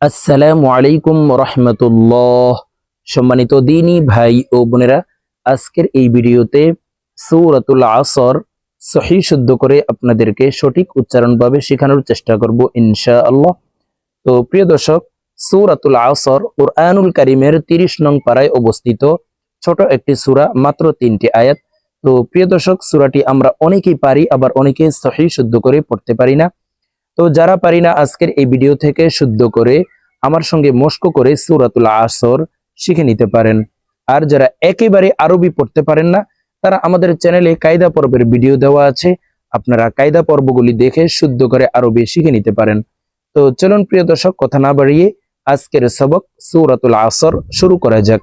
আসসালামু আলাইকুম রহমতুল্লাহ। সম্মানিত দিনী ভাই ও বোনেরা, আজকের এই ভিডিওতে সৌরাতুল আসর সহি শুদ্ধ করে আপনাদেরকে সঠিক উচ্চারণভাবে শেখানোর চেষ্টা করব ইনশা আল্লাহ তো প্রিয় দর্শক, সৌরাতুল আসর কোরআনুল কারিমের তিরিশ নং পাড়ায় অবস্থিত ছোট একটি সূরা, মাত্র তিনটি আয়াত। তো প্রিয় দর্শক, সূরাটি আমরা অনেকেই পারি, আবার অনেকে সহি শুদ্ধ করে পড়তে পারি না। তো যারা পারি না আজকের এই ভিডিও থেকে শুদ্ধ করে আমার সঙ্গে মস্ক করে সূরাতুল আসর শিখে নিতে পারেন। আর যারা একেবারে আরবি পড়তে পারেন না, তারা আমাদের চ্যানেলে কায়দা পর্বের ভিডিও দেওয়া আছে। আপনারা কায়দা পর্বগুলি দেখে শুদ্ধ করে আরবি শিখে নিতে পারেন। তো চলুন প্রিয় দর্শক, কথা না বাড়িয়ে আজকের সবক সূরাতুল আসর শুরু করা যাক।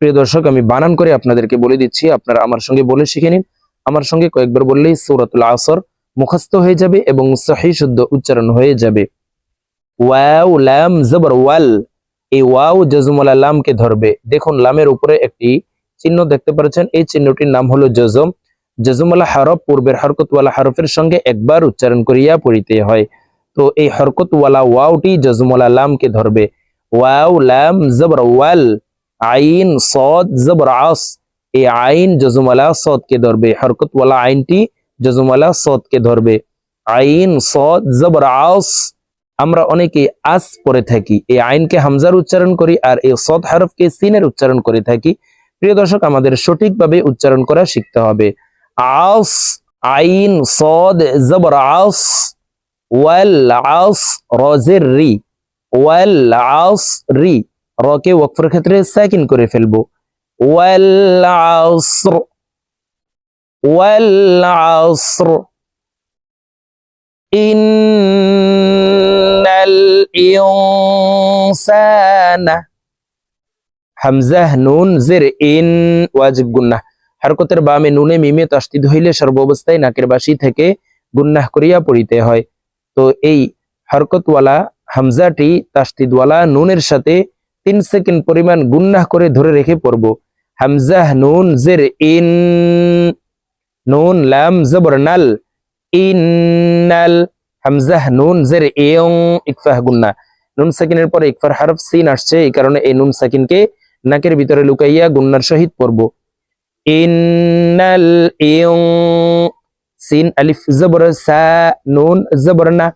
প্রিয় দর্শক, আমি বানান করে আপনাদেরকে বলে দিচ্ছি, আপনারা আমার সঙ্গে বলে শিখে নিন। আমার সঙ্গে কয়েকবার বললেই সূরাতুল আসর মুখস্থ হয়ে যাবে এবং সহি শুদ্ধ উচ্চারণ হয়ে যাবে। ওয়াও, লাম, জবর, ওয়াল। এই ওয়াও জজমুলা লামকে ধরবে। দেখুন, লামের উপরে একটি চিহ্ন দেখতে পাচ্ছেন। এই চিহ্নটির নাম হলো জজম। জজমুলা হরফ পূর্বের হরকতওয়ালা হরফের সঙ্গে একবার উচ্চারণ করিয়া পড়িতে হয়। তো এই হরকতওয়ালা ওয়াওটি জজমুলা লামকে ধরবে। ওয়াও, লাম, জবর, ওয়াল, আইন, সদ, জবর, আস। এই আইন জজুমালা সদকে ধরবে। হরকতওয়ালা আইনটি জজুমালা সদকে ধরবে। আইন, সদ, জবর, আস। আমরা অনেকে আস পড়ে থাকি। এই আইনকে হামজার উচ্চারণ করি আর এই সদ হরফকে সিনের উচ্চারণ করে থাকি। প্রিয় দর্শক, আমাদের সঠিকভাবে উচ্চারণ করা শিখতে হবে। আস আইন সদ জবর আস ওয়াল আস রজের রি ওয়াল আস রি রকে ওয়াকফের ক্ষেত্রে সাকিন করে ফেলবো والعصر والعصر إن الإنسان হামজাহ নুন জের ইন ওয়াজিব গুন্নাহ হরকতের বামে নুনে মিমে তাসদিদ হইলে সর্বাবস্থায় নাকের বাসি থেকে গুন্নাহ করিয়া পড়িতে হয়। তো এই হরকতওয়ালা হামজাটি তাসদিদওয়ালা নুনের সাথে তিন সেকেন্ড পরিমাণ গুন্নাহ করে ধরে রেখে পড়ব। হামজাহ নুন জের ইন, নুন লাম জবর নাল, ইন্নাল, হামজাহ নুন জের ইয়ং, ইকফাহ গুন্না নুন সাকিনের পরে ইকফার হরফ সিন আসছে, এই কারণে এই নুন সাকিনকে নাকের ভিতরে লুকাইয়া গুন্নার সহিত পড়ব। ইন্নাল ইয়ং সিন আলিফ জবর সা নুন জবর না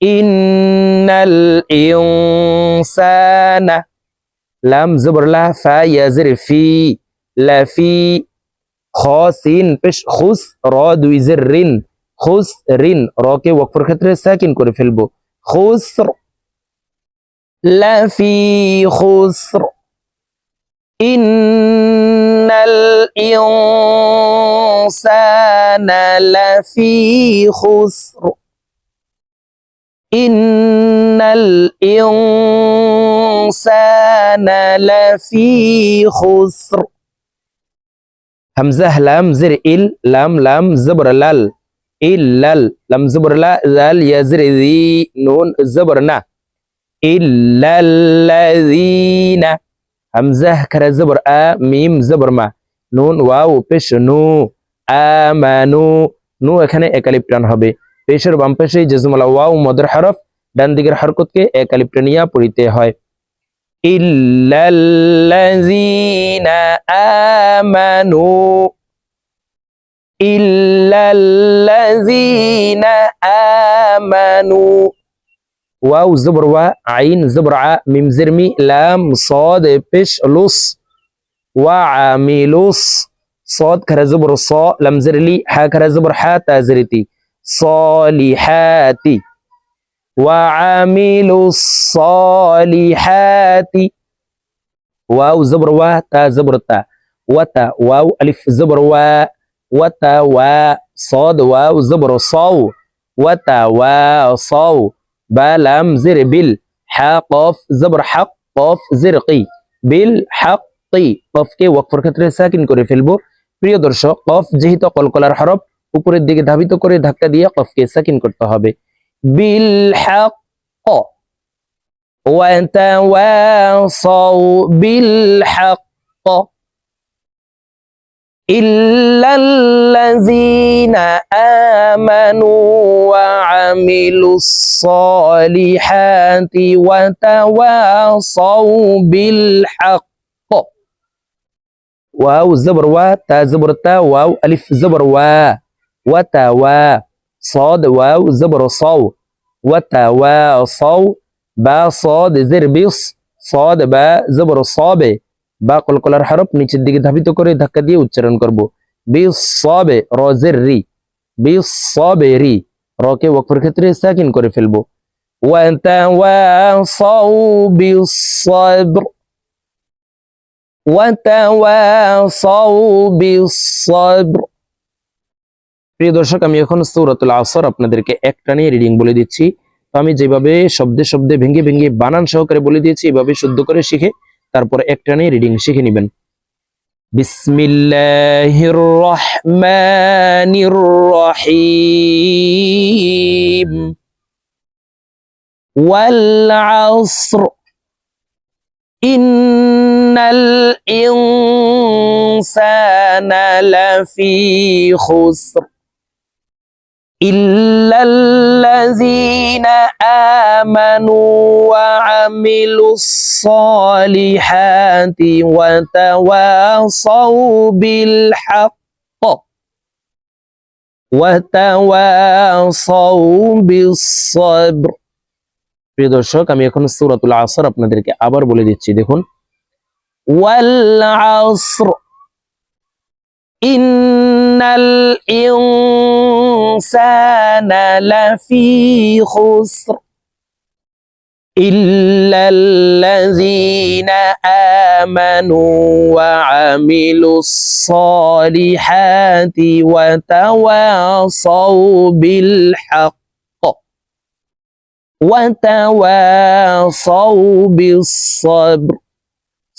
ইন্নাল ইনসানা লাম জবর লা ফা ইয়াজির ফি লাফি খ সিন পেশ খুস র দুই জের রিন খুস রিন র কে ওয়াকফের ক্ষেত্রে সাকিন করে ফেলব খুসর লাফি খুসর ইন্নাল الإنسان لفي خسر. إن الإنسان لفي خسر. همزة لام زر إل لام لام زبر لال. إلال لام زبر لا زال يزر ذي نون زبرنا إلا الذين همزة كرا زبر آ ميم زبر ما. নুন, ওয়াও পেশ নু, আু নু এখানে একালিপ্টান হবে। পেশের বাম পেশে জেজমালা, ওয়াও, মদর হরফ, ডান দিকের হরকতকে একালিপ টানিয়া পড়িতে হয়। ওয়াও, জবর, ওয়া, আইন, জবর, আ, মিম জিরমি লাম, সদ, পেশ, লুস وعملوس صاد كرزبر صا لم زر لي حا كره حا صالحاتي. وعملوا الصالحات واو زبر وا تا زبر تا. وتا واو ألف زبر وا. وتا وا صاد واو زبر صاو. وتا وا صاو. لام زر بل حقف زبر حق قاف زرقي بالحق কফকে ওয়াকফের ক্ষেত্রে সাকিন করে ফেলবো প্রিয় দর্শক কফ যেহেতু কলকলার হরফ উপরের দিকে ধাবিত করে ধাক্কা দিয়ে কফকে সাকিন করতে হবে বিল হক وتواصوا بالحق إلا الذين آمنوا وعملوا الصالحات وتواصوا بالحق واو زبر وا تا زبر تا واو ألف زبر وا وتوا صاد واو زبر صو وتواصوا با صاد زر بيص صاد با زبر صابه বা কলকলার হরফ নিচের দিকে ধাবিত করে ধাক্কা দিয়ে উচ্চারণ করব বিসবে রজের রি বিসবে রি রকে ওয়াকফের ক্ষেত্রে সাকিন করে ফেলবো وتواصوا بالصبر وتواصوا بالصبر প্রিয় দর্শক, আমি এখন সূরাতুল আসর আপনাদেরকে একটা নিয়ে রিডিং বলে দিচ্ছি। তো আমি যেভাবে শব্দে শব্দে ভেঙে ভেঙে বানান সহকারে বলে দিয়েছি, এভাবে শুদ্ধ করে শিখে তারপর একটা নিয়ে রিডিং শিখে নেবেন। বিসমিল্লাহির রহমানির রহিম। ওয়াল আসর। ইন্নাল ইনসানা লাফি খুসর إلا الذين آمنوا وعملوا الصالحات وتواصوا بالحق وتواصوا بالصبر প্রিয় দর্শক আমি এখন সূরাতুল আসর আপনাদেরকে আবার বলে দিচ্ছি দেখুন والعصر. إن الإنسان لفي خسر. إلا الذين آمنوا وعملوا الصالحات وتواصوا بالحق. وتواصوا بالصبر.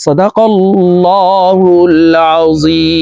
صدق الله العظيم.